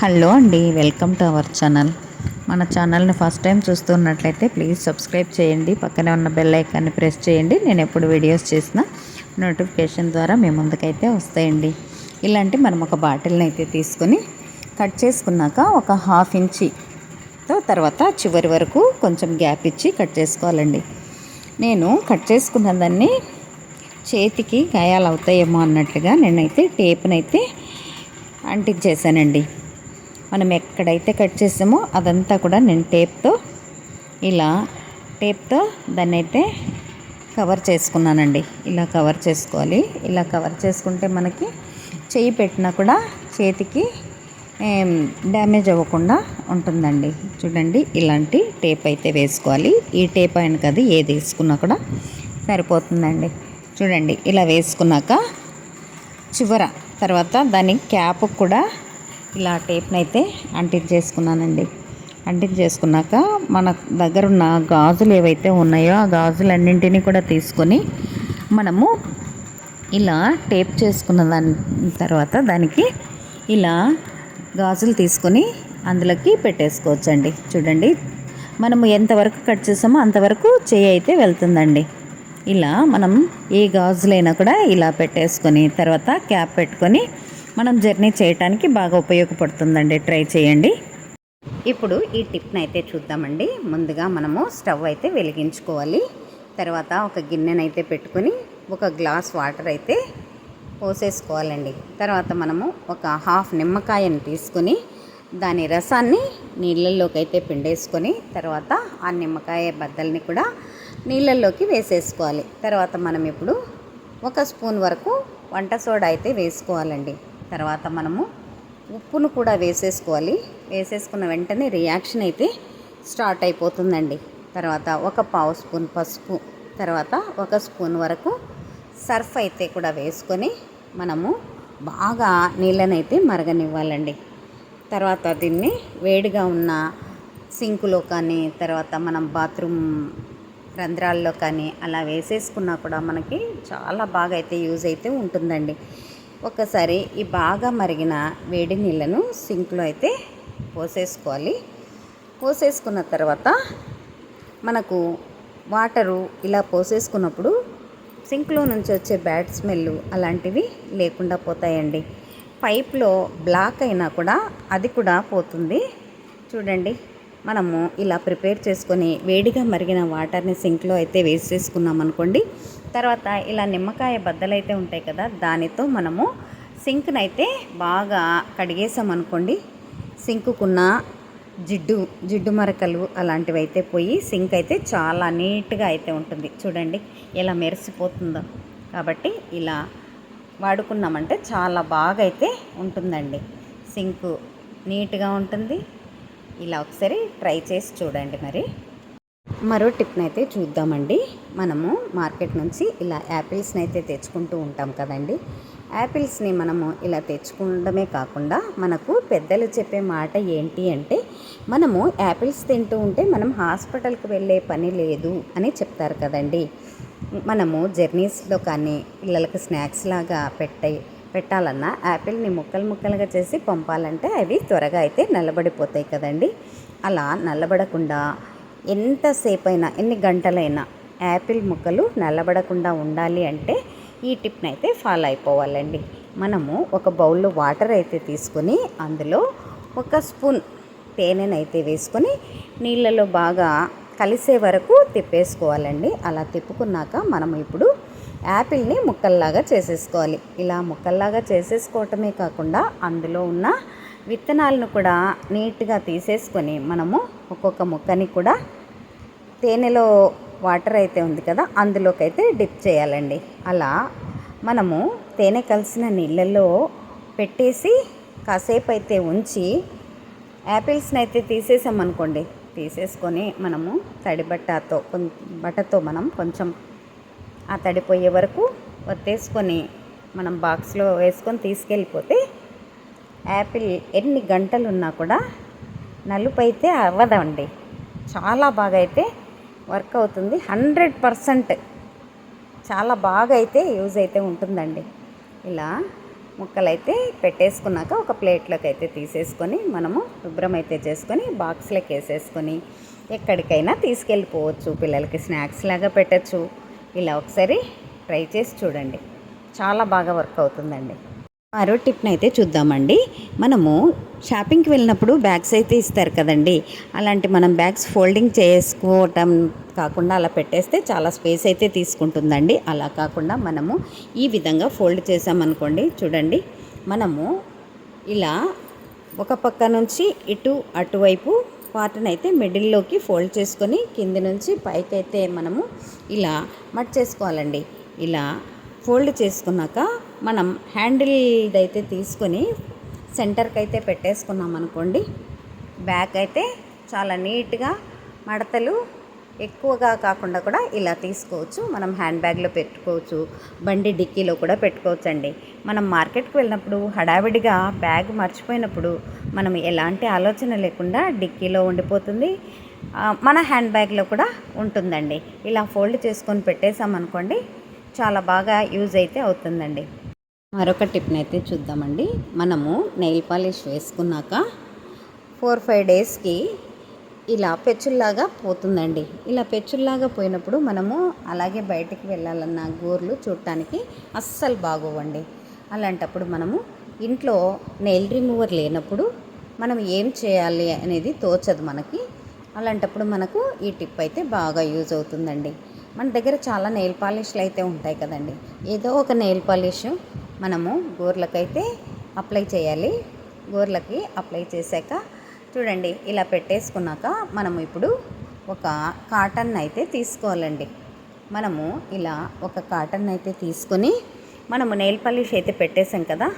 Hello అండి welcome to our channel. మన ఛానల్ని ఫస్ట్ టైం చూస్తున్నట్లయితే ప్లీజ్ సబ్స్క్రైబ్ చేయండి పక్కనే ఉన్న బెల్ ఐకాన్ని ప్రెస్ చేయండి నేను ఎప్పుడు వీడియోస్ చేసిన నోటిఫికేషన్ ద్వారా మీ ముందుకైతే వస్తాయండి. ఇలాంటి మనం ఒక బాటిల్ని అయితే తీసుకొని కట్ చేసుకున్నాక ఒక హాఫ్ ఇంచితో తర్వాత చివరి వరకు కొంచెం గ్యాప్ ఇచ్చి కట్ చేసుకోవాలండి. నేను కట్ చేసుకున్న దాన్ని చేతికి గాయాలు అవుతాయేమో అన్నట్లుగా నేనైతే టేప్నైతే అంటించేసానండి మనం ఎక్కడైతే కట్ చేసామో అదంతా కూడా నేను టేప్తో ఇలా టేప్తో దాన్ని అయితే కవర్ చేసుకున్నానండి. ఇలా కవర్ చేసుకోవాలి. ఇలా కవర్ చేసుకుంటే మనకి చేయి పెట్టినా కూడా చేతికి డ్యామేజ్ అవ్వకుండా ఉంటుందండి. చూడండి ఇలాంటి టేప్ అయితే వేసుకోవాలి. ఈ టేప్ అయిన కదా ఏది వేసుకున్నా కూడా సరిపోతుందండి. చూడండి ఇలా వేసుకున్నాక చివర తర్వాత దాని క్యాప్ కూడా ఇలా టేప్ని అయితే అంటించేసుకున్నానండి అంటించేసుకున్నాక మన దగ్గర ఉన్న గాజులు ఏవైతే ఉన్నాయో ఆ గాజులన్నింటినీ కూడా తీసుకొని మనము ఇలా టేప్ చేసుకున్న దాని తర్వాత దానికి ఇలా గాజులు తీసుకొని అందులోకి పెట్టేసుకోవచ్చండి. చూడండి మనము ఎంతవరకు కట్ చేసామో అంతవరకు చేయి అయితే వెళ్తుందండి. ఇలా మనం ఏ గాజులైనా కూడా ఇలా పెట్టేసుకొని తర్వాత క్యాప్ పెట్టుకొని మనం జర్నీ చేయటానికి బాగా ఉపయోగపడుతుందండి. ట్రై చేయండి. ఇప్పుడు ఈ టిప్ని అయితే చూద్దామండి. ముందుగా మనము స్టవ్ అయితే వెలిగించుకోవాలి. తర్వాత ఒక గిన్నెనైతే పెట్టుకొని ఒక గ్లాస్ వాటర్ అయితే పోసేసుకోవాలండి. తర్వాత మనము ఒక హాఫ్ నిమ్మకాయని తీసుకొని దాని రసాన్ని నీళ్ళల్లోకి అయితే పిండేసుకొని తర్వాత ఆ నిమ్మకాయ బద్దల్ని కూడా నీళ్ళల్లోకి వేసేసుకోవాలి. తర్వాత మనం ఇప్పుడు ఒక స్పూన్ వరకు వంట సోడా అయితే వేసుకోవాలండి. తర్వాత మనము ఉప్పును కూడా వేసేసుకోవాలి. వేసేసుకున్న వెంటనే రియాక్షన్ అయితే స్టార్ట్ అయిపోతుందండి. తర్వాత ఒక పావు స్పూన్ పసుపు తర్వాత ఒక స్పూన్ వరకు సర్ఫ్ అయితే కూడా వేసుకొని మనము బాగా నీళ్ళనైతే మరగనివ్వాలండి. తర్వాత దీన్ని వేడిగా ఉన్న సింకులో కానీ తర్వాత మనం బాత్రూమ్ రంధ్రాల్లో కానీ అలా వేసేసుకున్నా కూడా మనకి చాలా బాగా అయితే యూజ్ అయితే ఉంటుందండి. ఒకసారి ఈ బాగా మరిగిన వేడి నీళ్ళను సింక్లో అయితే పోసేసుకోవాలి. పోసేసుకున్న తర్వాత మనకు వాటరు ఇలా పోసేసుకున్నప్పుడు సింక్లో నుంచి వచ్చే బ్యాడ్ స్మెల్ అలాంటివి లేకుండా పోతాయండి. పైప్లో బ్లాక్ అయినా కూడా అది కూడా పోతుంది. చూడండి మనము ఇలా ప్రిపేర్ చేసుకొని వేడిగా మరిగిన వాటర్ని సింక్లో అయితే వేసేసుకున్నాం అనుకోండి తర్వాత ఇలా నిమ్మకాయ బద్దలైతే ఉంటాయి కదా దానితో మనము సింక్ని అయితే బాగా కడిగేసామనుకోండి సింకుకున్న జిడ్డు జిడ్డు మరకలు అలాంటివి అయితే పోయి సింక్ అయితే చాలా నీట్గా అయితే ఉంటుంది. చూడండి ఎలా మెరిసిపోతుందో. కాబట్టి ఇలా వాడుకున్నామంటే చాలా బాగా అయితే ఉంటుందండి. సింకు నీట్గా ఉంటుంది. ఇలా ఒకసారి ట్రై చేసి చూడండి మరి. మరో టిప్ని అయితే చూద్దామండి. మనము మార్కెట్ నుంచి ఇలా యాపిల్స్ని అయితే తెచ్చుకుంటూ ఉంటాం కదండి. యాపిల్స్ని మనము ఇలా తెచ్చుకోవడమే కాకుండా మనకు పెద్దలు చెప్పే మాట ఏంటి అంటే మనము యాపిల్స్ తింటూ ఉంటే మనం హాస్పిటల్కి వెళ్ళే పని లేదు అని చెప్తారు కదండి. మనము జర్నీస్లో కానీ పిల్లలకు స్నాక్స్ లాగా పెట్టే పెట్టాలన్నా యాపిల్ని ముక్కలు ముక్కలుగా చేసి పంపాలంటే అవి త్వరగా అయితే నల్లబడిపోతాయి కదండి. అలా నల్లబడకుండా ఎంతసేపు అయినా ఎన్ని గంటలైనా యాపిల్ ముక్కలు నల్లబడకుండా ఉండాలి అంటే ఈ టిప్ని అయితే ఫాలో అయిపోవాలండి. మనము ఒక బౌల్లో వాటర్ అయితే తీసుకొని అందులో ఒక స్పూన్ తేనెనైతే వేసుకొని నీళ్ళలో బాగా కలిసే వరకు తిప్పేసుకోవాలండి. అలా తిప్పుకున్నాక మనం ఇప్పుడు యాపిల్ని ముక్కల్లాగా చేసేసుకోవాలి. ఇలా ముక్కల్లాగా చేసేసుకోవటమే కాకుండా అందులో ఉన్న విత్తనాలను కూడా నీట్గా తీసేసుకొని మనము ఒక్కొక్క ముక్కని కూడా తేనెలో వాటర్ అయితే ఉంది కదా అందులోకి అయితే డిప్ చేయాలండి. అలా మనము తేనె కలిసిన నీళ్ళల్లో పెట్టేసి కాసేపు అయితే ఉంచి యాపిల్స్ని అయితే తీసేసామనుకోండి తీసేసుకొని మనము తడి బట్టతో బట్టతో మనం కొంచెం ఆ తడిపోయే వరకు వత్తేసుకొని మనం బాక్స్లో వేసుకొని తీసుకెళ్ళిపోతే యాపిల్ ఎన్ని గంటలు ఉన్నా కూడా నలుపు అయితే అవ్వదండి. చాలా బాగా అయితే వర్క్ అవుతుంది. హండ్రెడ్ పర్సెంట్ చాలా బాగా అయితే యూజ్ అయితే ఉంటుందండి. ఇలా ముక్కలైతే పెట్టేసుకున్నాక ఒక ప్లేట్లోకి అయితే తీసేసుకొని మనము శుభ్రం అయితే చేసుకొని బాక్స్లోకి వేసేసుకొని ఎక్కడికైనా తీసుకెళ్ళిపోవచ్చు. పిల్లలకి స్నాక్స్ లాగా పెట్టచ్చు. ఇలా ఒకసారి ట్రై చేసి చూడండి. చాలా బాగా వర్క్ అవుతుందండి. మరో టిప్ని అయితే చూద్దామండి. మనము షాపింగ్కి వెళ్ళినప్పుడు బ్యాగ్స్ అయితే ఇస్తారు కదండి. అలాంటి మనం బ్యాగ్స్ ఫోల్డింగ్ చేసుకోవటం కాకుండా అలా పెట్టేస్తే చాలా స్పేస్ అయితే తీసుకుంటుందండి. అలా కాకుండా మనము ఈ విధంగా ఫోల్డ్ చేసామనుకోండి చూడండి. మనము ఇలా ఒక పక్క నుంచి ఇటు అటువైపు వాటిని అయితే మిడిల్లోకి ఫోల్డ్ చేసుకొని కింది నుంచి పైకి అయితే మనము ఇలా మట్ చేసుకోవాలండి. ఇలా ఫోల్డ్ చేసుకున్నాక మనం హ్యాండిల్ అయితే తీసుకొని సెంటర్కి అయితే పెట్టేసుకున్నాం అనుకోండి. బ్యాక్ అయితే చాలా నీట్గా మడతలు ఎక్కువగా కాకుండా కూడా ఇలా తీసుకోవచ్చు. మనం హ్యాండ్ బ్యాగ్లో పెట్టుకోవచ్చు. బండి డిక్కీలో కూడా పెట్టుకోవచ్చు అండి మనం మార్కెట్కి వెళ్ళినప్పుడు హడావిడిగా బ్యాగ్ మర్చిపోయినప్పుడు మనం ఎలాంటి ఆలోచన లేకుండా డిక్కీలో ఉండిపోతుంది. మన హ్యాండ్ బ్యాగ్లో కూడా ఉంటుందండి. ఇలా ఫోల్డ్ చేసుకొని పెట్టేసామనుకోండి చాలా బాగా యూజ్ అయితే అవుతుందండి. మరొక టిప్ని అయితే చూద్దామండి. మనము నెయిల్ పాలిష్ వేసుకున్నాక ఫోర్ ఫైవ్ డేస్కి ఇలా పెచ్చుల్లాగా పోతుందండి. ఇలా పెచ్చుల్లాగా పోయినప్పుడు మనము అలాగే బయటికి వెళ్ళాలన్న గోర్లు చూడటానికి అస్సలు బాగోవండి. అలాంటప్పుడు మనము ఇంట్లో నెయిల్ రిమూవర్ లేనప్పుడు మనం ఏం చేయాలి అనేది తోచదు మనకి. అలాంటప్పుడు మనకు ఈ టిప్ అయితే బాగా యూజ్ అవుతుందండి. మన దగ్గర చాలా నెయిల్ పాలిష్లు అయితే ఉంటాయి కదండి. ఏదో ఒక నెయిల్ పాలిష్ మనము గోర్లకైతే అప్లై చేయాలి. గోర్లకి అప్లై చేశాక చూడండి ఇలా పెట్టేసుకున్నాక మనము ఇప్పుడు ఒక కాటన్ అయితే తీసుకోవాలండి. మనము ఇలా ఒక కాటన్ అయితే తీసుకొని మనము నెయిల్ పాలిష్ అయితే పెట్టేసాం కదా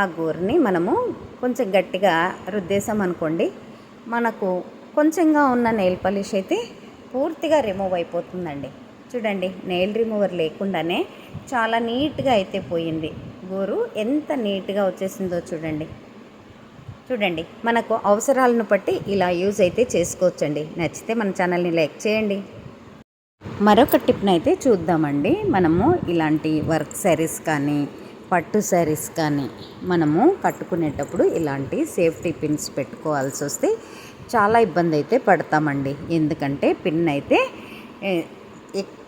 ఆ గోర్ని మనము కొంచెం గట్టిగా రుద్దేశాం అనుకోండి మనకు కొంచెంగా ఉన్న నెయిల్ పాలిష్ అయితే పూర్తిగా రిమూవ్ అయిపోతుందండి. చూడండి నెయిల్ రిమూవర్ లేకుండానే చాలా నీట్గా అయితే పోయింది. గోరు ఎంత నీట్గా వచ్చేసిందో చూడండి. చూడండి మనకు అవసరాలను బట్టి ఇలా యూజ్ అయితే చేసుకోవచ్చండి. నచ్చితే మన ఛానల్ని లైక్ చేయండి. మరొక టిప్ని అయితే చూద్దామండి. మనము ఇలాంటి వర్క్ శారీస్ కానీ పట్టు శారీస్ కానీ మనము కట్టుకునేటప్పుడు ఇలాంటి సేఫ్టీ పిన్స్ పెట్టుకోవాల్సి వస్తే చాలా ఇబ్బంది అయితే పడతామండి. ఎందుకంటే పిన్ అయితే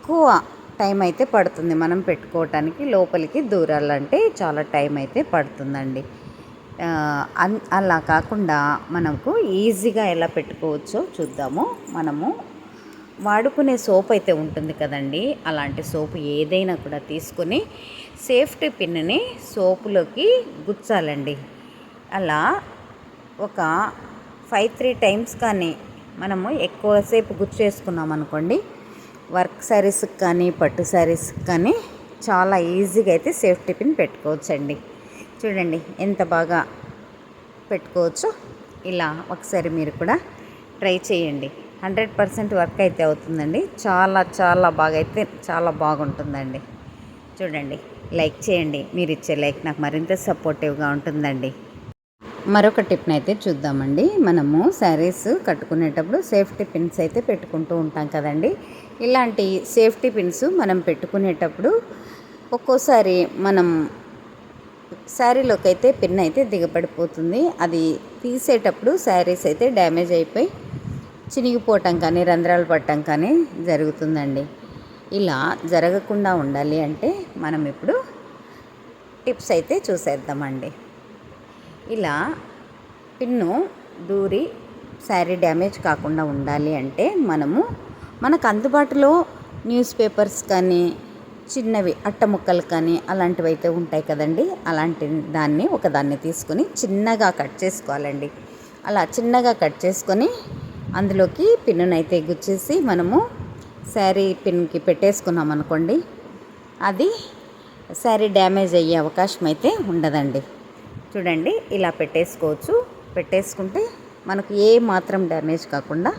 ఎక్కువ టైం అయితే పడుతుంది మనం పెట్టుకోవటానికి. లోపలికి దూరాలంటే చాలా టైం అయితే పడుతుందండి. అన్- అలా కాకుండా మనకు ఈజీగా ఎలా పెట్టుకోవచ్చో చూద్దాము. మనము వాడుకునే సోప్ అయితే ఉంటుంది కదండి. అలాంటి సోపు ఏదైనా కూడా తీసుకొని సేఫ్టీ పిన్ని సోపులోకి గుచ్చాలండి. అలా ఒక ఫైవ్ త్రీ టైమ్స్ కానీ మనము ఎక్కువసేపు గుచ్చేసుకున్నాం అనుకోండి వర్క్ శారీస్కి కానీ పట్టు శారీస్కి కానీ చాలా ఈజీగా అయితే సేఫ్టీ పిన్ పెట్టుకోవచ్చండి. చూడండి ఎంత బాగా పెట్టుకోవచ్చో ఇలా ఒకసారి మీరు కూడా ట్రై చేయండి. హండ్రెడ్ పర్సెంట్ వర్క్ అయితే అవుతుందండి. చాలా చాలా బాగా అయితే చాలా బాగుంటుందండి. చూడండి లైక్ చేయండి. మీరు ఇచ్చే లైక్ నాకు మరింత సపోర్టివ్గా ఉంటుందండి. మరొక టిప్ని అయితే చూద్దామండి. మనము శారీస్ కట్టుకునేటప్పుడు సేఫ్టీ పిన్స్ అయితే పెట్టుకుంటూ ఉంటాం కదండి. ఇలాంటి సేఫ్టీ పిన్స్ మనం పెట్టుకునేటప్పుడు ఒక్కోసారి మనం శారీలోకి అయితే పిన్ అయితే దిగబడిపోతుంది. అది తీసేటప్పుడు శారీస్ అయితే డ్యామేజ్ అయిపోయి చినిగిపోవటం కానీ రంధ్రాలు పట్టడం కానీ జరుగుతుందండి. ఇలా జరగకుండా ఉండాలి అంటే మనం ఇప్పుడు టిప్స్ అయితే చూసేద్దామండి. ఇలా పిన్ను దూరి శారీ డ్యామేజ్ కాకుండా ఉండాలి అంటే మనము మనకు అందుబాటులో న్యూస్ పేపర్స్ కానీ చిన్నవి అట్ట ముక్కలు కానీ అలాంటివి అయితే ఉంటాయి కదండి. అలాంటి దాన్ని ఒకదాన్ని తీసుకొని చిన్నగా కట్ చేసుకోవాలండి. అలా చిన్నగా కట్ చేసుకొని అందులోకి పిన్నునైతే గుచ్చేసి మనము శారీ పిన్కి పెట్టేసుకున్నాం అనుకోండి. అది శారీ డ్యామేజ్ అయ్యే అవకాశం అయితే ఉండదండి. చూడండి ఇలా పెట్టేసుకోవచ్చు. పెట్టేసుకుంటే మనకు ఏ మాత్రం డ్యామేజ్ కాకుండా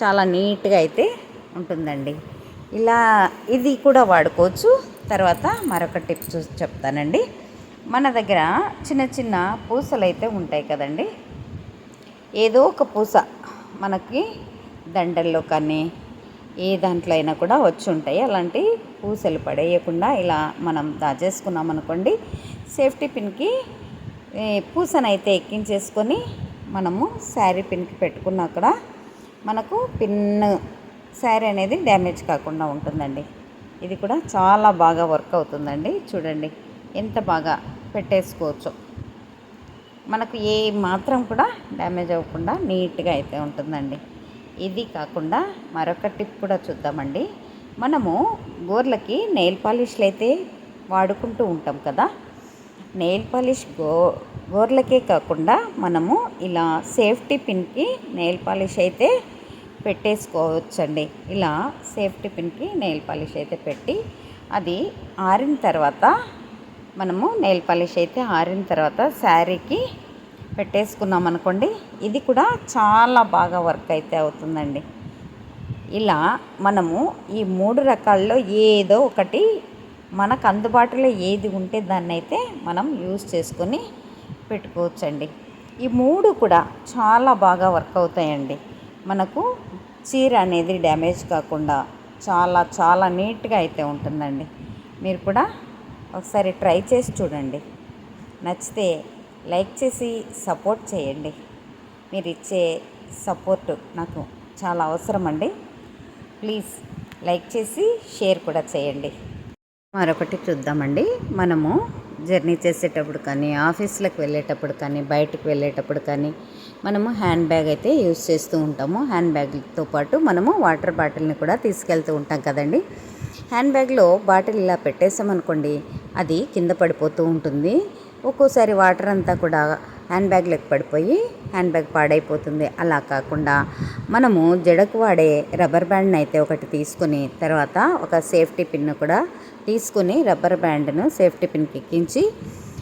చాలా నీట్గా అయితే ఉంటుందండి. ఇలా ఇది కూడా వాడుకోవచ్చు. తర్వాత మరొక టిప్ చూ చెప్తానండి. మన దగ్గర చిన్న చిన్న పూసలు అయితే ఉంటాయి కదండి. ఏదో ఒక పూస మనకి దండల్లో కానీ ఏ దాంట్లో అయినా కూడా వచ్చి ఉంటాయి. అలాంటి పూసలు పడేయకుండా ఇలా మనం దాచేసుకున్నాం అనుకోండి సేఫ్టీ పిన్కి పూసనైతే ఎక్కించేసుకొని మనము శారీ పిన్కి పెట్టుకున్న అక్కడ. మనకు పిన్ శారీ అనేది డ్యామేజ్ కాకుండా ఉంటుందండి. ఇది కూడా చాలా బాగా వర్క్ అవుతుందండి. చూడండి ఎంత బాగా పెట్టేసుకోవచ్చు. మనకు ఏ మాత్రం కూడా డ్యామేజ్ అవ్వకుండా నీట్గా అయితే ఉంటుందండి. ఇది కాకుండా మరొక టిప్ కూడా చూద్దామండి. మనము గోర్లకి నెయిల్ పాలిష్లు అయితే వాడుకుంటూ ఉంటాం కదా. నెయిల్ పాలిష్ గో గోర్లకే కాకుండా మనము ఇలా సేఫ్టీ పిన్కి నెయిల్ పాలిష్ అయితే పెట్టేసుకోవచ్చండి. ఇలా సేఫ్టీ పిన్కి నెయిల్ పాలిష్ అయితే పెట్టి అది ఆరిన తర్వాత మనము నెయిల్ పాలిష్ అయితే ఆరిన తర్వాత శారీకి పెట్టేసుకున్నాం అనుకోండి ఇది కూడా చాలా బాగా వర్క్ అయితే అవుతుందండి. ఇలా మనము ఈ మూడు రకాల్లో ఏదో ఒకటి మనకు అందుబాటులో ఏది ఉంటే దాన్ని అయితే మనం యూజ్ చేసుకొని పెట్టుకోవచ్చండి. ఈ మూడు కూడా చాలా బాగా వర్క్ అవుతాయండి. మనకు చీర అనేది డ్యామేజ్ కాకుండా చాలా చాలా నీట్గా అయితే ఉంటుందండి. మీరు కూడా ఒకసారి ట్రై చేసి చూడండి. నచ్చితే లైక్ చేసి సపోర్ట్ చేయండి. మీరు ఇచ్చే సపోర్ట్ నాకు చాలా అవసరం అండి ప్లీజ్ లైక్ చేసి షేర్ కూడా చేయండి. మరొకటి చూద్దామండి. మనము జర్నీ చేసేటప్పుడు కానీ ఆఫీస్లకు వెళ్ళేటప్పుడు కానీ బయటకు వెళ్ళేటప్పుడు కానీ మనము హ్యాండ్ బ్యాగ్ అయితే యూస్ చేస్తూ ఉంటాము. హ్యాండ్ బ్యాగ్తో పాటు మనము వాటర్ బాటిల్ని కూడా తీసుకెళ్తూ ఉంటాం కదండి. హ్యాండ్ బ్యాగ్లో బాటిల్ ఇలా పెట్టేసామనుకోండి అది కింద పడిపోతూ ఉంటుంది. ఒక్కోసారి వాటర్ అంతా కూడా హ్యాండ్ బ్యాగ్లోకి పడిపోయి హ్యాండ్ బ్యాగ్ పాడైపోతుంది. అలా కాకుండా మనము జడకు వాడే రబ్బర్ బ్యాండ్ని అయితే ఒకటి తీసుకుని తర్వాత ఒక సేఫ్టీ పిన్ కూడా తీసుకుని రబ్బర్ బ్యాండ్ను సేఫ్టీ పిన్కి ఎక్కించి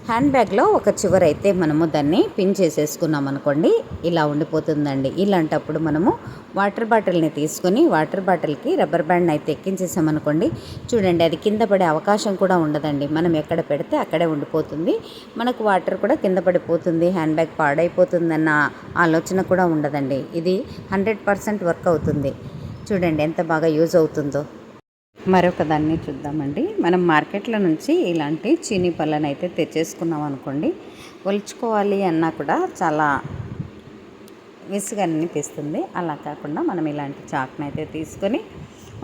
హ్యాండ్ బ్యాగ్లో ఒక చివర అయితే మనము దాన్ని పిన్ చేసేసుకున్నాం అనుకోండి ఇలా ఉండిపోతుందండి. ఇలాంటప్పుడు మనము వాటర్ బాటిల్ని తీసుకొని వాటర్ బాటిల్కి రబ్బర్ బ్యాండ్ అయితే ఎక్కించేసామనుకోండి చూడండి అది కింద పడే అవకాశం కూడా ఉండదండి. మనం ఎక్కడ పెడితే అక్కడే ఉండిపోతుంది. మనకు వాటర్ కూడా కింద పడిపోతుంది హ్యాండ్ బ్యాగ్ పాడైపోతుందన్న ఆలోచన కూడా ఉండదండి. ఇది హండ్రెడ్ పర్సెంట్ వర్క్ అవుతుంది. చూడండి ఎంత బాగా యూజ్ అవుతుందో. మరొక దాన్ని చూద్దామండి. మనం మార్కెట్లో నుంచి ఇలాంటి చీనీ పళ్ళని అయితే తెచ్చేసుకున్నాం అనుకోండి ఒలుచుకోవాలి అన్నా కూడా చాలా విసుగా అనిపిస్తుంది అలా కాకుండా మనం ఇలాంటి చాక్ని అయితే తీసుకొని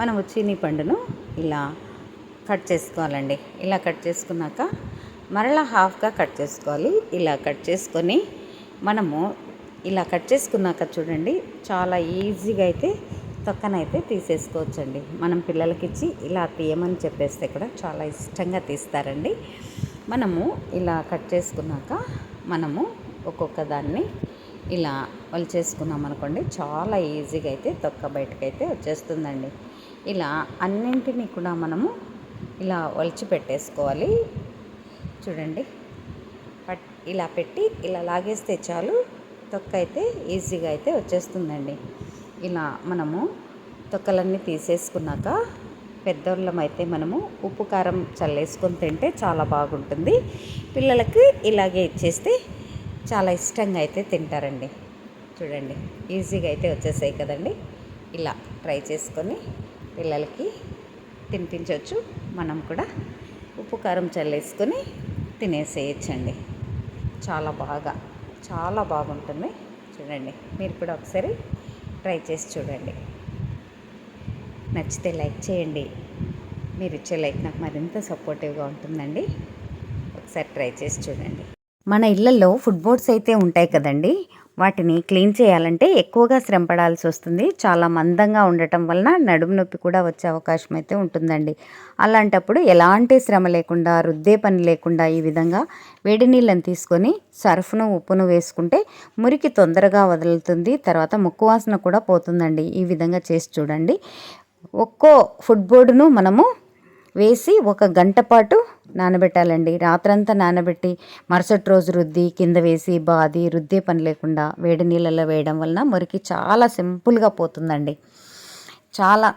మనం చీనీ పండును ఇలా కట్ చేసుకోవాలండి. ఇలా కట్ చేసుకున్నాక మరలా హాఫ్గా కట్ చేసుకోవాలి. ఇలా కట్ చేసుకొని మనము ఇలా కట్ చేసుకున్నాక చూడండి చాలా ఈజీగా అయితే తొక్కనైతే తీసేసుకోవచ్చండి. మనం పిల్లలకి ఇచ్చి ఇలా తీయమని చెప్పేస్తే కూడా చాలా ఇష్టంగా తీస్తారండి. మనము ఇలా కట్ చేసుకున్నాక మనము ఒక్కొక్క దాన్ని ఇలా చేసుకున్నాం అనుకోండి చాలా ఈజీగా అయితే తొక్క బయటకైతే వచ్చేస్తుందండి. ఇలా అన్నింటినీ కూడా మనము ఇలా ఒలిచి పెట్టేసుకోవాలి. చూడండి. పట్ ఇలా పెట్టి ఇలా లాగేస్తే చాలు తొక్క అయితే ఈజీగా అయితే వచ్చేస్తుందండి. ఇలా మనము తొక్కలన్నీ తీసేసుకున్నాక పెద్దోళ్ళం అయితే మనము ఉప్పు కారం చల్లేసుకొని తింటే చాలా బాగుంటుంది. పిల్లలకు ఇలాగే ఇచ్చేస్తే చాలా ఇష్టంగా అయితే తింటారండి. చూడండి ఈజీగా అయితే వచ్చేసాయి కదండి. ఇలా ట్రై చేసుకొని పిల్లలకి తినిపించవచ్చు. మనం కూడా ఉప్పు కారం చల్లేసుకొని తినేసేయచ్చండి. చాలా బాగా చాలా బాగుంటుంది. చూడండి మీరు కూడా ఒకసారి ట్రై చేసి చూడండి. నచ్చితే లైక్ చేయండి. మీరు ఇచ్చే లైక్ నాకు మరింత సపోర్టివ్గా ఉంటుందండి. ఒకసారి ట్రై చేసి చూడండి. మన ఇళ్ళల్లో ఫుడ్ బోర్డ్స్ అయితే ఉంటాయి కదండి. వాటిని క్లీన్ చేయాలంటే ఎక్కువగా శ్రమ పడాల్సి వస్తుంది. చాలా మందంగా ఉండటం వలన నడుము నొప్పి కూడా వచ్చే అవకాశం అయితే ఉంటుందండి. అలాంటప్పుడు ఎలాంటి శ్రమ లేకుండా రుద్దే పని లేకుండా ఈ విధంగా వేడి నీళ్ళని తీసుకొని సర్ఫ్ను ఉప్పును వేసుకుంటే మురికి తొందరగా వదులుతుంది. తర్వాత ముక్కు వాసన కూడా పోతుందండి. ఈ విధంగా చేసి చూడండి. ఒక్కో ఫుడ్ బోర్డును మనము వేసి ఒక గంట పాటు నానబెట్టాలండి. రాత్రంతా నానబెట్టి మరుసటి రోజు రుద్ది కింద వేసి బాది రుద్దే పని లేకుండా వేడి నీళ్ళలో వేయడం వలన మురికి చాలా సింపుల్గా పోతుందండి. చాలా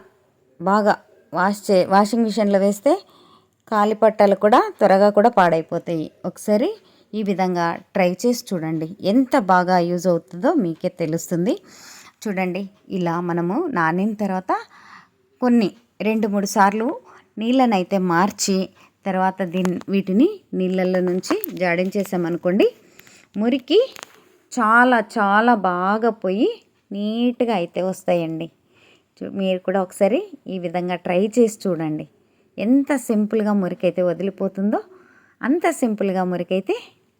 బాగా వాష్ చే వాషింగ్ మిషన్లో వేస్తే కాలిపట్టాలు కూడా త్వరగా కూడా పాడైపోతాయి. ఒకసారి ఈ విధంగా ట్రై చేసి చూడండి. ఎంత బాగా యూజ్ అవుతుందో మీకే తెలుస్తుంది. చూడండి ఇలా మనము నానిన తర్వాత కొన్ని రెండు మూడు సార్లు నీళ్ళనైతే మార్చి తర్వాత దీన్ని వీటిని నీళ్ళల్లో నుంచి జాడించేసామనుకోండి మురికి చాలా చాలా బాగా పోయి నీట్గా అయితే వస్తాయండి. చూ- మీరు కూడా ఒకసారి ఈ విధంగా ట్రై చేసి చూడండి. ఎంత సింపుల్గా మురికైతే వదిలిపోతుందో అంత సింపుల్గా మురికైతే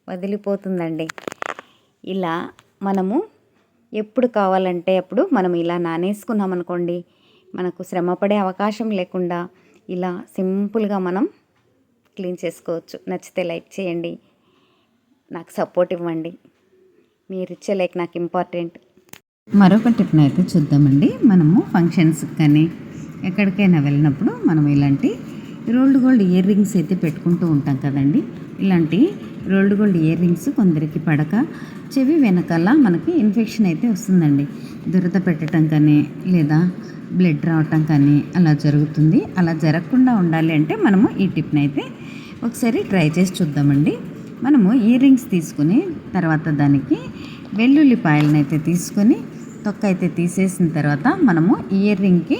వదిలిపోతుందండి. ఇలా మనము ఎప్పుడు కావాలంటే అప్పుడు మనం ఇలా నానేసుకున్నాం అనుకోండి మనకు శ్రమపడే అవకాశం లేకుండా ఇలా సింపుల్గా మనం క్లీన్ చేసుకోవచ్చు. నచ్చితే లైక్ చేయండి. నాకు సపోర్ట్ ఇవ్వండి. మీరు ఇచ్చే లైక్ నాకు ఇంపార్టెంట్. మరొక టిప్ని అయితే చూద్దామండి. మనము ఫంక్షన్స్ కానీ ఎక్కడికైనా వెళ్ళినప్పుడు మనం ఇలాంటి రోల్డ్ గోల్డ్ ఇయర్ రింగ్స్ అయితే పెట్టుకుంటూ ఉంటాం కదండి. ఇలాంటి రోల్డ్ గోల్డ్ ఇయర్ రింగ్స్ కొందరికి పడక చెవి వెనకాల మనకి ఇన్ఫెక్షన్ అయితే వస్తుందండి. దురద పెట్టడం కానీ లేదా బ్లడ్ రావటం కానీ అలా జరుగుతుంది. అలా జరగకుండా ఉండాలి అంటే మనము ఈ టిప్ని అయితే ఒకసారి ట్రై చేసి చూద్దామండి. మనము ఇయర్ రింగ్స్ తీసుకుని తర్వాత దానికి వెల్లుల్లిపాయలను అయితే తీసుకొని తొక్క అయితే తీసేసిన తర్వాత మనము ఇయర్ రింగ్కి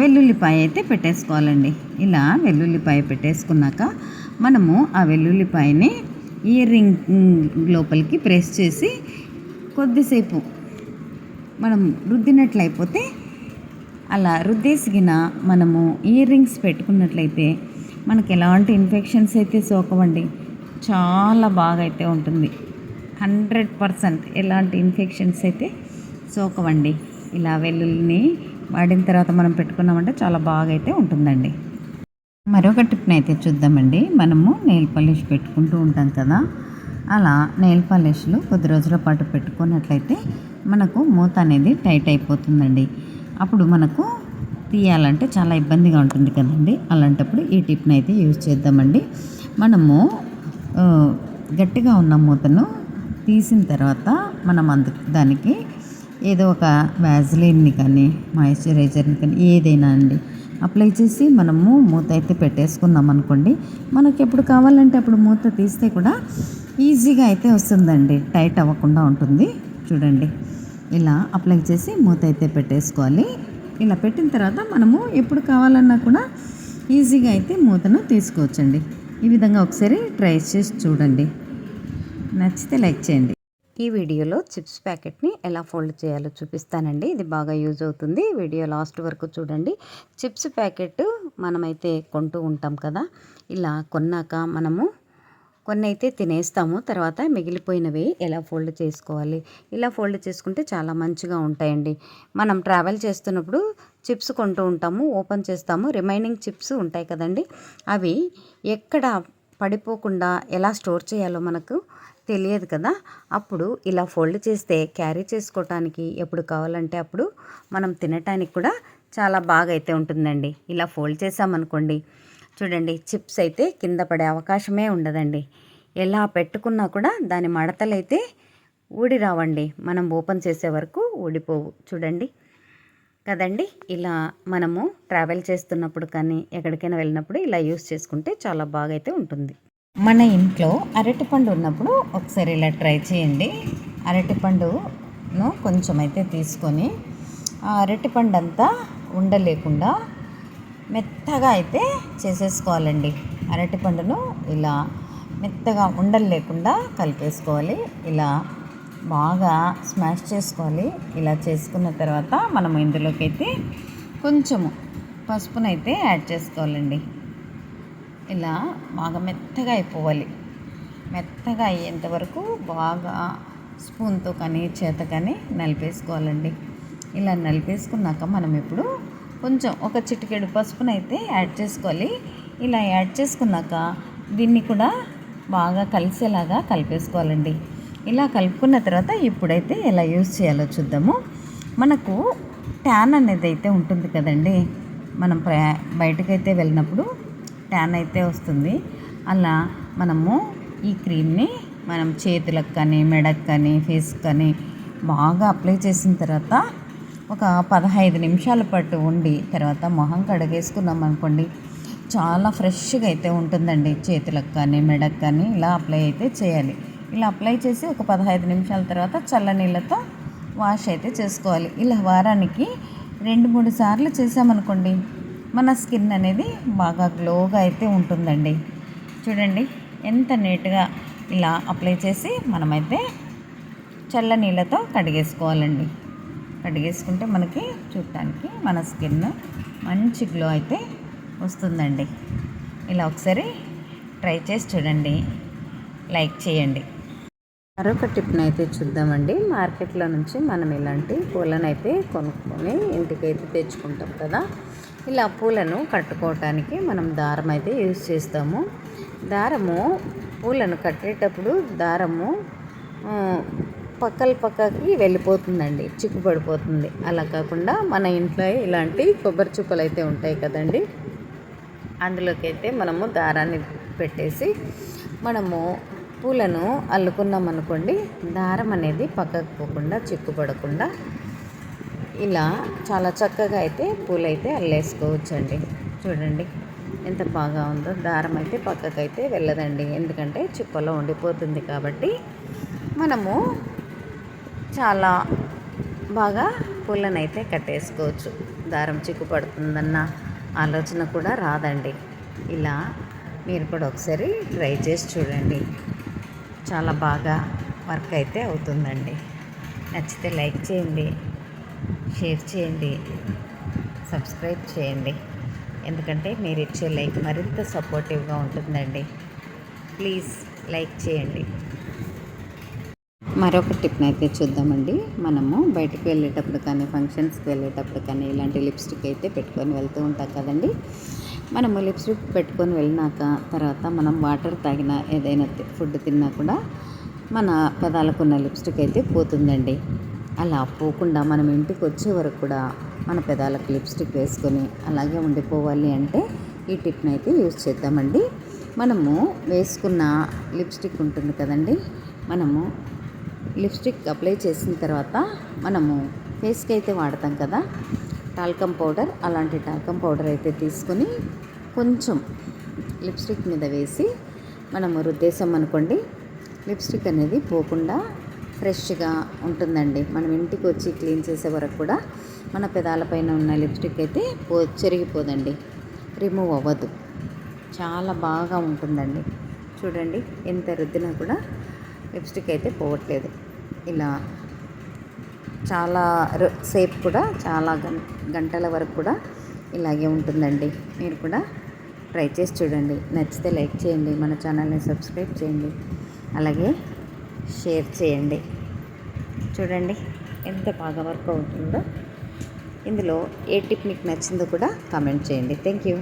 వెల్లుల్లిపాయ అయితే పెట్టేసుకోవాలండి. ఇలా వెల్లుల్లిపాయ పెట్టేసుకున్నాక మనము ఆ వెల్లుల్లిపాయని ఇయర్ రింగ్ లోపలికి ప్రెస్ చేసి కొద్దిసేపు మనం రుద్దినట్లయిపోతే అలా రుద్దేసిగిన మనము ఇయర్ రింగ్స్ పెట్టుకున్నట్లయితే మనకి ఎలాంటి ఇన్ఫెక్షన్స్ అయితే సోకవండి. చాలా బాగా అయితే ఉంటుంది. హండ్రెడ్ పర్సెంట్ ఎలాంటి ఇన్ఫెక్షన్స్ అయితే సోకవండి. ఇలా వెల్లుల్లిని వాడిన తర్వాత మనం పెట్టుకున్నామంటే చాలా బాగా అయితే ఉంటుందండి. మరొక టిప్ని అయితే చూద్దామండి. మనము నెయిల్ పాలిష్ పెట్టుకుంటూ ఉంటాం కదా. అలా నెయిల్ పాలిష్లు కొద్ది రోజుల పాటు పెట్టుకున్నట్లయితే మనకు మూత అనేది టైట్ అయిపోతుందండి. అప్పుడు మనకు తీయాలంటే చాలా ఇబ్బందిగా ఉంటుంది కదండి. అలాంటప్పుడు ఈ టిప్ని అయితే యూజ్ చేద్దామండి. మనము గట్టిగా ఉన్న మూతను తీసిన తర్వాత మనం అందు దానికి ఏదో ఒక వ్యాజ్లిన్ని కానీ మాయిశ్చరైజర్ని కానీ ఏదైనా అండి అప్లై చేసి మనము మూత అయితే పెట్టేసుకుందాం అనుకోండి. మనకి ఎప్పుడు కావాలంటే అప్పుడు మూత తీస్తే కూడా ఈజీగా అయితే వస్తుందండి. టైట్ అవ్వకుండా ఉంటుంది. చూడండి. ఇలా అప్లై చేసి మూత అయితే పెట్టేసుకోవాలి. ఇలా పెట్టిన తర్వాత మనము ఎప్పుడు కావాలన్నా కూడా ఈజీగా అయితే మూతను తీసుకోవచ్చండి. ఈ విధంగా ఒకసారి ట్రై చేసి చూడండి. నచ్చితే లైక్ చేయండి. ఈ వీడియోలో చిప్స్ ప్యాకెట్ని ఎలా ఫోల్డ్ చేయాలో చూపిస్తానండి. ఇది బాగా యూజ్ అవుతుంది. వీడియో లాస్ట్ వరకు చూడండి. చిప్స్ ప్యాకెట్ మనమైతే కొంటూ ఉంటాం కదా. ఇలా కొన్నాక మనము కొన్ని అయితే తినేస్తాము. తర్వాత మిగిలిపోయినవి ఎలా ఫోల్డ్ చేసుకోవాలి? ఇలా ఫోల్డ్ చేసుకుంటే చాలా మంచిగా ఉంటాయండి. మనం ట్రావెల్ చేస్తున్నప్పుడు చిప్స్ కొంటూ ఉంటాము ఓపెన్ చేస్తాము. రిమైనింగ్ చిప్స్ ఉంటాయి కదండి. అవి ఎక్కడ పడిపోకుండా ఎలా స్టోర్ చేయాలో మనకు తెలియదు కదా. అప్పుడు ఇలా ఫోల్డ్ చేస్తే క్యారీ చేసుకోవటానికి ఎప్పుడు కావాలంటే అప్పుడు మనం తినటానికి కూడా చాలా బాగా అయితే ఉంటుందండి. ఇలా ఫోల్డ్ చేసామనుకోండి చూడండి చిప్స్ అయితే కింద పడే అవకాశమే ఉండదండి. ఎలా పెట్టుకున్నా కూడా దాని మడతలైతే ఊడి రావండి. మనం ఓపెన్ చేసే వరకు ఊడిపోవు. చూడండి. కదండి ఇలా మనము ట్రావెల్ చేస్తున్నప్పుడు కానీ ఎక్కడికైనా వెళ్ళినప్పుడు ఇలా యూస్ చేసుకుంటే చాలా బాగా అయితే ఉంటుంది. మన ఇంట్లో అరటిపండు ఉన్నప్పుడు ఒకసారి ఇలా ట్రై చేయండి. అరటిపండును కొంచెం అయితే తీసుకొని ఆ అరటిపండు అంతా ఉండలేకుండా మెత్తగా అయితే చేసేసుకోవాలండి అరటిపండును ఇలా మెత్తగా ఉండలు లేకుండా కలిపేసుకోవాలి. ఇలా బాగా స్మాష్ చేసుకోవాలి. ఇలా చేసుకున్న తర్వాత మనం ఇందులోకి అయితే కొంచెము పసుపునైతే యాడ్ చేసుకోవాలండి. ఇలా బాగా మెత్తగా అయిపోవాలి. మెత్తగా అయ్యేంత వరకు బాగా స్పూన్తో కానీ చేత కానీ నలిపేసుకోవాలండి. ఇలా నలిపేసుకున్నాక మనం ఇప్పుడు కొంచెం ఒక చిటికెడు పసుపునైతే యాడ్ చేసుకోవాలి. ఇలా యాడ్ చేసుకున్నాక దీన్ని కూడా బాగా కలిసేలాగా కలిపేసుకోవాలండి. ఇలా కలుపుకున్న తర్వాత ఇప్పుడైతే ఎలా యూజ్ చేయాలో చూద్దాము. మనకు ట్యాన్ అనేది అయితే ఉంటుంది కదండి. మనం ప్రయా బయటకైతే వెళ్ళినప్పుడు ట్యాన్ అయితే వస్తుంది. అలా మనము ఈ క్రీమ్ని మనం చేతులకు కానీ మెడకు కానీ ఫేస్కి కానీ బాగా అప్లై చేసిన తర్వాత ఒక పదహైదు నిమిషాల పాటు ఉండి తర్వాత మొహం కడిగేసుకున్నాం అనుకోండి. చాలా ఫ్రెష్గా అయితే ఉంటుందండి. చేతులకు కానీ మెడకు కానీ ఇలా అప్లై అయితే చేయాలి. ఇలా అప్లై చేసి ఒక పదహైదు నిమిషాల తర్వాత చల్లనీళ్ళతో వాష్ అయితే చేసుకోవాలి. ఇలా వారానికి రెండు మూడు సార్లు చేసామనుకోండి మన స్కిన్ అనేది బాగా గ్లోగా అయితే ఉంటుందండి. చూడండి ఎంత నీట్గా ఇలా అప్లై చేసి మనమైతే చల్ల నీళ్ళతో కడిగేసుకోవాలండి. కడిగేసుకుంటే మనకి చూడటానికి మన స్కిన్ మంచి గ్లో అయితే వస్తుందండి. ఇలా ఒకసారి ట్రై చేసి చూడండి. లైక్ చేయండి. మరొక టిప్ని అయితే చూద్దామండి. మార్కెట్లో నుంచి మనం ఇలాంటి పూలను అయితే కొనుక్కొని ఇంటికి అయితే తెచ్చుకుంటాం కదా. ఇలా పూలను కట్టుకోవటానికి మనం దారం అయితే యూజ్ చేస్తాము. దారము పూలను కట్టేటప్పుడు దారము పక్కల పక్కకి వెళ్ళిపోతుందండి చిక్కుపడిపోతుంది. అలా కాకుండా మన ఇంట్లో ఇలాంటి కొబ్బరి చుక్కలు అయితే ఉంటాయి కదండి. అందులోకి అయితే మనము దారాన్ని పెట్టేసి మనము పూలను అల్లుకున్నాం అనుకోండి దారం అనేది పక్కకు పోకుండా చిక్కుపడకుండా ఇలా చాలా చక్కగా అయితే పూలైతే అల్లేసుకోవచ్చండి. చూడండి ఎంత బాగా ఉందో. దారం అయితే పక్కకైతే వెళ్ళదండి. ఎందుకంటే చిప్పలో ఉండిపోతుంది కాబట్టి మనము చాలా బాగా పూలనైతే కట్టేసుకోవచ్చు. దారం చిక్కు పడుతుందన్న ఆలోచన కూడా రాదండి. ఇలా మీరు కూడా ఒకసారి ట్రై చేసి చూడండి. చాలా బాగా వర్క్ అయితే అవుతుందండి. నచ్చితే లైక్ చేయండి షేర్ చేయండి సబ్స్క్రైబ్ చేయండి. ఎందుకంటే మీరు ఇచ్చే లైక్ మరింత సపోర్టివ్గా ఉంటుందండి. ప్లీజ్ లైక్ చేయండి. మరొక టిప్ని అయితే చూద్దామండి. మనము బయటకు వెళ్ళేటప్పుడు కానీ ఫంక్షన్స్కి వెళ్ళేటప్పుడు కానీ ఇలాంటి లిప్స్టిక్ అయితే పెట్టుకొని వెళ్తూ ఉంటాం కదండి. మనము లిప్స్టిక్ పెట్టుకొని వెళ్ళినాక తర్వాత మనం వాటర్ తాగిన ఏదైనా ఫుడ్ తిన్నా కూడా మన పెదాలకు ఉన్న లిప్స్టిక్ అయితే పోతుందండి. అలా పోకుండా మనం ఇంటికి వచ్చే వరకు కూడా మన పెదాలకు లిప్స్టిక్ వేసుకొని అలాగే ఉండిపోవాలి అంటే ఈ టిప్ని అయితే యూజ్ చేద్దామండి. మనము వేసుకున్న లిప్స్టిక్ ఉంటుంది కదండి. మనము లిప్స్టిక్ అప్లై చేసిన తర్వాత మనము ఫేస్కి అయితే వాడతాం కదా టాల్కమ్ పౌడర్ అలాంటి టాల్కమ్ పౌడర్ అయితే తీసుకొని కొంచెం లిప్స్టిక్ మీద వేసి మనము రుద్దేశాం అనుకోండి లిప్స్టిక్ అనేది పోకుండా ఫ్రెష్గా ఉంటుందండి. మనం ఇంటికి వచ్చి క్లీన్ చేసే వరకు కూడా మన పెదాలపైన ఉన్న లిప్స్టిక్ అయితే పో చెరిగిపోదండి. రిమూవ్ అవ్వదు. చాలా బాగా ఉంటుందండి. చూడండి ఎంత రుద్దినా కూడా లిప్స్టిక్ అయితే పోవట్లేదు. ఇలా చాలా సేపు కూడా చాలా గంటల వరకు కూడా ఇలాగే ఉంటుందండి. మీరు కూడా ట్రై చేసి చూడండి. నచ్చితే లైక్ చేయండి. మన ఛానల్ని సబ్స్క్రైబ్ చేయండి. అలాగే షేర్ చేయండి. చూడండి ఎంత బాగా వర్క్ అవుతుందో. ఇందులో ఏ టిప్ మీకు నచ్చిందో కూడా కామెంట్ చేయండి. Thank you.